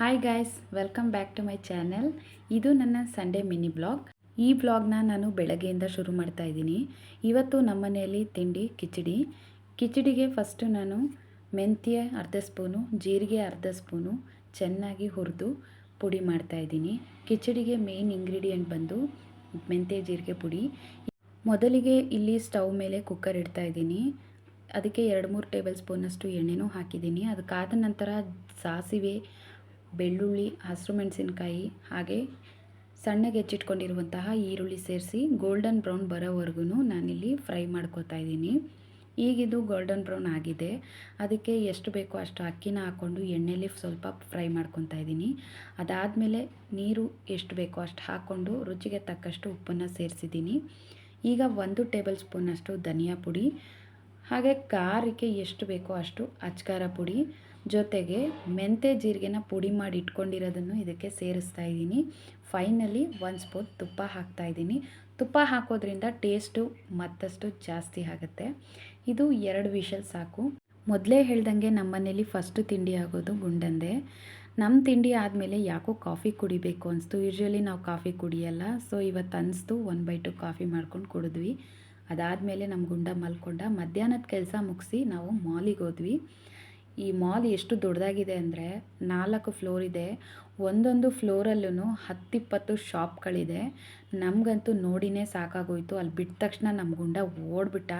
Hi guys welcome back to my channel ಇದು ನನ್ನ Sunday mini blog ಈ ಬ್ಲಾಗ್ನ ನಾನು ಬೆಳಗ್ಗೆಯಿಂದ ಶುರು ಮಾಡ್ತಾ ಇದ್ದೀನಿ. ಇವತ್ತು ನಮ್ಮ ಮನೆಯಲ್ಲಿ ತಿಂಡಿ, ಕಿಚಡಿ. ಕಿಚಡಿಗೆ ಫಸ್ಟು ನಾನು ಮೆಂತ್ಯ ಅರ್ಧ ಸ್ಪೂನು, ಜೀರಿಗೆ ಅರ್ಧ ಸ್ಪೂನು ಚೆನ್ನಾಗಿ ಹುರಿದು ಪುಡಿ ಮಾಡ್ತಾ ಇದ್ದೀನಿ. ಕಿಚಡಿಗೆ ಮೇನ್ ಇಂಗ್ರೀಡಿಯೆಂಟ್ ಬಂದು ಮೆಂತ್ಯ, ಜೀರಿಗೆ ಪುಡಿ. ಮೊದಲಿಗೆ ಇಲ್ಲಿ ಸ್ಟವ್ ಮೇಲೆ ಕುಕ್ಕರ್ ಇಡ್ತಾ ಇದ್ದೀನಿ. ಅದಕ್ಕೆ ಎರಡು ಮೂರು ಟೇಬಲ್ ಸ್ಪೂನಷ್ಟು ಎಣ್ಣೆನೂ ಹಾಕಿದ್ದೀನಿ. ಅದಕ್ಕಾದ ನಂತರ ಸಾಸಿವೆ ಬೆಳ್ಳುಳ್ಳಿ ಹಸಿರು ಮೆಣಸಿನಕಾಯಿ ಹಾಗೆ ಸಣ್ಣಗೆ ಹೆಚ್ಚಿಟ್ಕೊಂಡಿರುವಂತಹ ಈರುಳ್ಳಿ ಸೇರಿಸಿ ಗೋಲ್ಡನ್ ಬ್ರೌನ್ ಬರೋವರೆಗೂ ನಾನಿಲ್ಲಿ ಫ್ರೈ ಮಾಡ್ಕೋತಾ ಇದ್ದೀನಿ. ಈಗಿದು ಗೋಲ್ಡನ್ ಬ್ರೌನ್ ಆಗಿದೆ. ಅದಕ್ಕೆ ಎಷ್ಟು ಬೇಕೋ ಅಷ್ಟು ಅಕ್ಕಿನ ಹಾಕ್ಕೊಂಡು ಎಣ್ಣೆಲಿ ಸ್ವಲ್ಪ ಫ್ರೈ ಮಾಡ್ಕೊತಾ ಇದ್ದೀನಿ. ಅದಾದಮೇಲೆ ನೀರು ಎಷ್ಟು ಬೇಕೋ ಅಷ್ಟು ಹಾಕ್ಕೊಂಡು ರುಚಿಗೆ ತಕ್ಕಷ್ಟು ಉಪ್ಪನ್ನು ಸೇರಿಸಿದ್ದೀನಿ. ಈಗ ಒಂದು ಟೇಬಲ್ ಸ್ಪೂನಷ್ಟು ಧನಿಯಾ ಪುಡಿ, ಹಾಗೆ ಖಾರಕ್ಕೆ ಎಷ್ಟು ಬೇಕೋ ಅಷ್ಟು ಅಚ್ಕಾರ ಪುಡಿ ಜೊತೆಗೆ ಮೆಂತೆ ಜೀರಿಗೆನ ಪುಡಿ ಮಾಡಿ ಇಟ್ಕೊಂಡಿರೋದನ್ನು ಇದಕ್ಕೆ ಸೇರಿಸ್ತಾ ಇದ್ದೀನಿ. ಫೈನಲಿ ಒಂದು ಸ್ಪೂನ್ ತುಪ್ಪ ಹಾಕ್ತಾ ಇದ್ದೀನಿ. ತುಪ್ಪ ಹಾಕೋದ್ರಿಂದ ಟೇಸ್ಟು ಮತ್ತಷ್ಟು ಜಾಸ್ತಿ ಆಗುತ್ತೆ. ಇದು ಎರಡು ವಿಷಲ್ ಸಾಕು. ಮೊದಲೇ ಹೇಳ್ದಂಗೆ ನಮ್ಮ ಮನೇಲಿ ಫಸ್ಟು ತಿಂಡಿ ಆಗೋದು ಗುಂಡಂದೆ. ನಮ್ಮ ತಿಂಡಿ ಆದಮೇಲೆ ಯಾಕೋ ಕಾಫಿ ಕುಡಿಬೇಕು ಅನಿಸ್ತು. ಯೂಶ್ವಲಿ ನಾವು ಕಾಫಿ ಕುಡಿಯಲ್ಲ ಸೊ ಇವತ್ತು ಅನಿಸ್ತು ಒನ್ ಬೈ ಟು ಕಾಫಿ ಮಾಡ್ಕೊಂಡು ಕುಡಿದ್ವಿ. ಅದಾದಮೇಲೆ ನಮ್ಮ ಗುಂಡ ಮಲ್ಕೊಂಡ ಮಧ್ಯಾಹ್ನದ ಕೆಲಸ ಮುಗಿಸಿ ನಾವು ಮಾಲಿಗೆ ಹೋದ್ವಿ. ಈ ಮಾಲ್ ಎಷ್ಟು ದೊಡ್ಡದಾಗಿದೆ ಅಂದರೆ ನಾಲ್ಕು ಫ್ಲೋರ್ ಇದೆ. ಒಂದೊಂದು ಫ್ಲೋರಲ್ಲೂ ಹತ್ತಿಪ್ಪತ್ತು ಶಾಪ್ಗಳಿದೆ. ನಮಗಂತೂ ನೋಡಿನೇ ಸಾಕಾಗೋಯ್ತು. ಅಲ್ಲಿ ಬಿಟ್ಟ ತಕ್ಷಣ ನಮ್ಮ ಗುಂಡ ಓಡ್ಬಿಟ್ಟ.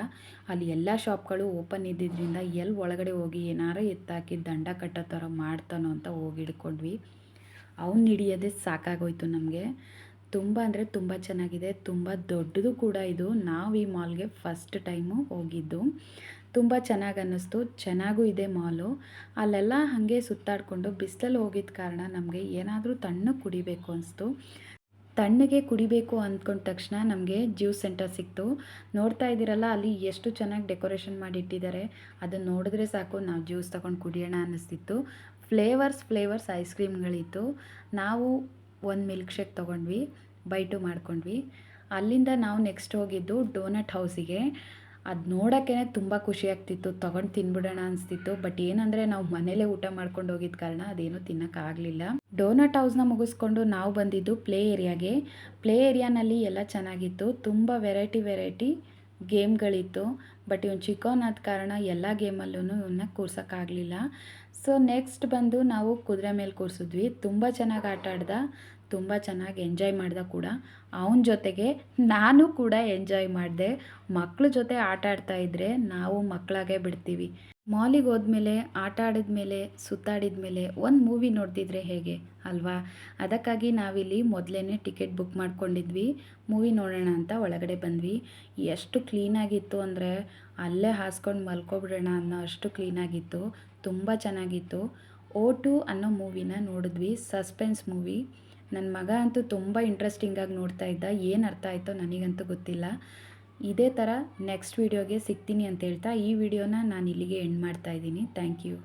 ಅಲ್ಲಿ ಎಲ್ಲ ಶಾಪ್ಗಳು ಓಪನ್ ಇದ್ದಿದ್ದರಿಂದ ಎಲ್ಲಿ ಒಳಗಡೆ ಹೋಗಿ ಏನಾರು ಎತ್ತಾಕಿ ದಂಡ ಕಟ್ಟೋ ಥರ ಮಾಡ್ತಾನೋ ಅಂತ ಹೋಗಿ ಹಿಡ್ಕೊಂಡ್ವಿ ಅವ್ನು ಹಿಡಿಯೋದೇ ಸಾಕಾಗೋಯ್ತು ನಮಗೆ. ತುಂಬ ಅಂದರೆ ತುಂಬ ಚೆನ್ನಾಗಿದೆ. ತುಂಬ ದೊಡ್ಡದು ಕೂಡ ಇದು. ನಾವು ಈ ಮಾಲ್ಗೆ ಫಸ್ಟ್ ಟೈಮು ಹೋಗಿದ್ದು. ತುಂಬ ಚೆನ್ನಾಗಿ ಅನ್ನಿಸ್ತು. ಚೆನ್ನಾಗೂ ಇದೆ ಮಾಲು. ಅಲ್ಲೆಲ್ಲ ಹಾಗೆ ಸುತ್ತಾಡಿಕೊಂಡು ಬಿಸಿಲಲ್ಲಿ ಹೋಗಿದ್ದ ಕಾರಣ ನಮಗೆ ಏನಾದರೂ ತಣ್ಣಗೆ ಕುಡಿಬೇಕು ಅನಿಸ್ತು. ತಣ್ಣಗೆ ಕುಡಿಬೇಕು ಅಂದ್ಕೊಂಡ ತಕ್ಷಣ ನಮಗೆ ಜ್ಯೂಸ್ ಸೆಂಟರ್ ಸಿಕ್ತು. ನೋಡ್ತಾ ಇದ್ದೀರಲ್ಲ, ಅಲ್ಲಿ ಎಷ್ಟು ಚೆನ್ನಾಗಿ ಡೆಕೋರೇಷನ್ ಮಾಡಿಟ್ಟಿದ್ದಾರೆ. ಅದನ್ನು ನೋಡಿದ್ರೆ ಸಾಕು, ನಾವು ಜ್ಯೂಸ್ ತಗೊಂಡು ಕುಡಿಯೋಣ ಅನ್ನಿಸ್ತಿತ್ತು. ಫ್ಲೇವರ್ಸ್ ಫ್ಲೇವರ್ಸ್ ಐಸ್ ಕ್ರೀಮ್ಗಳಿತ್ತು. ನಾವು ಒಂದು ಮಿಲ್ಕ್ ಶೇಕ್ ತೊಗೊಂಡ್ವಿ, ಬೈಟು ಮಾಡ್ಕೊಂಡ್ವಿ. ಅಲ್ಲಿಂದ ನಾವು ನೆಕ್ಸ್ಟ್ ಹೋಗಿದ್ದು ಡೋನಟ್ ಹೌಸಿಗೆ. ಅದು ನೋಡೋಕ್ಕೇ ತುಂಬ ಖುಷಿ ಆಗ್ತಿತ್ತು. ತೊಗೊಂಡು ತಿನ್ಬಿಡೋಣ ಅನಿಸ್ತಿತ್ತು. ಬಟ್ ಏನಂದರೆ ನಾವು ಮನೇಲೇ ಊಟ ಮಾಡ್ಕೊಂಡು ಹೋಗಿದ್ದ ಕಾರಣ ಅದೇನು ತಿನ್ನೋಕ್ಕಾಗಲಿಲ್ಲ ಡೋನಟ್ ಹೌಸ್ನ ಮುಗಿಸ್ಕೊಂಡು ನಾವು ಬಂದಿದ್ದು ಪ್ಲೇ ಏರಿಯಾಗೆ ಪ್ಲೇ ಏರಿಯಾನಲ್ಲಿ ಎಲ್ಲ ಚೆನ್ನಾಗಿತ್ತು. ತುಂಬ ವೆರೈಟಿ ವೆರೈಟಿ ಗೇಮ್ಗಳಿತ್ತು ಬಟ್ ಇವನು ಆದ ಕಾರಣ ಎಲ್ಲ ಗೇಮಲ್ಲೂ ಇವನ್ನ ಕೂರ್ಸೋಕ್ಕಾಗಲಿಲ್ಲ. ಸೊ ನೆಕ್ಸ್ಟ್ ಬಂದು ನಾವು ಕುದುರೆ ಮೇಲೆ ಕೂರಿಸಿದ್ವಿ. ತುಂಬ ಚೆನ್ನಾಗಿ ಆಟ ಆಡ್ದ, ತುಂಬ ಚೆನ್ನಾಗಿ ಎಂಜಾಯ್ ಮಾಡ್ದೆ ಕೂಡ. ಅವನ ಜೊತೆಗೆ ನಾನು ಕೂಡ ಎಂಜಾಯ್ ಮಾಡಿದೆ. ಮಕ್ಕಳ ಜೊತೆ ಆಟ ಆಡ್ತಾ ಇದ್ದರೆ ನಾವು ಮಕ್ಕಳಾಗೆ ಬಿಡ್ತೀವಿ. ಮಾಲಿಗೆ ಹೋದ್ಮೇಲೆ, ಆಟ ಆಡಿದ್ಮೇಲೆ ಸುತ್ತಾಡಿದ ಮೇಲೆ ಒಂದು ಮೂವಿ ನೋಡ್ತಿದ್ರೆ ಹೇಗೆ, ಅಲ್ವಾ? ಅದಕ್ಕಾಗಿ ನಾವಿಲ್ಲಿ ಮೊದಲೇ ಟಿಕೆಟ್ ಬುಕ್ ಮಾಡ್ಕೊಂಡಿದ್ವಿ. ಮೂವಿ ನೋಡೋಣ ಅಂತ ಒಳಗಡೆ ಬಂದ್ವಿ. ಎಷ್ಟು ಕ್ಲೀನಾಗಿತ್ತು ಅಂದರೆ ಅಲ್ಲೇ ಹಾಸ್ಕೊಂಡು ಮಲ್ಕೊಬಿಡೋಣ ಅನ್ನೋ ಅಷ್ಟು ಕ್ಲೀನಾಗಿತ್ತು, ತುಂಬ ಚೆನ್ನಾಗಿತ್ತು. ಓ ಟು ಅನ್ನೋ ಮೂವಿನ ನೋಡಿದ್ವಿ, ಸಸ್ಪೆನ್ಸ್ ಮೂವಿ. ನನ್ನ ಮಗ ಅಂತೂ ತುಂಬ ಇಂಟ್ರೆಸ್ಟಿಂಗಾಗಿ ನೋಡ್ತಾ ಇದ್ದ, ಏನು ಅರ್ಥ ಆಯಿತೋ ನನಗಂತೂ ಗೊತ್ತಿಲ್ಲ. ಇದೇ ಥರ ನೆಕ್ಸ್ಟ್ ವೀಡಿಯೋಗೆ ಸಿಗ್ತೀನಿ ಅಂತ ಹೇಳ್ತಾ ಈ ವಿಡಿಯೋನ ನಾನು ಇಲ್ಲಿಗೆ ಎಂಡ್ ಮಾಡ್ತಾ ಇದ್ದೀನಿ. Thank you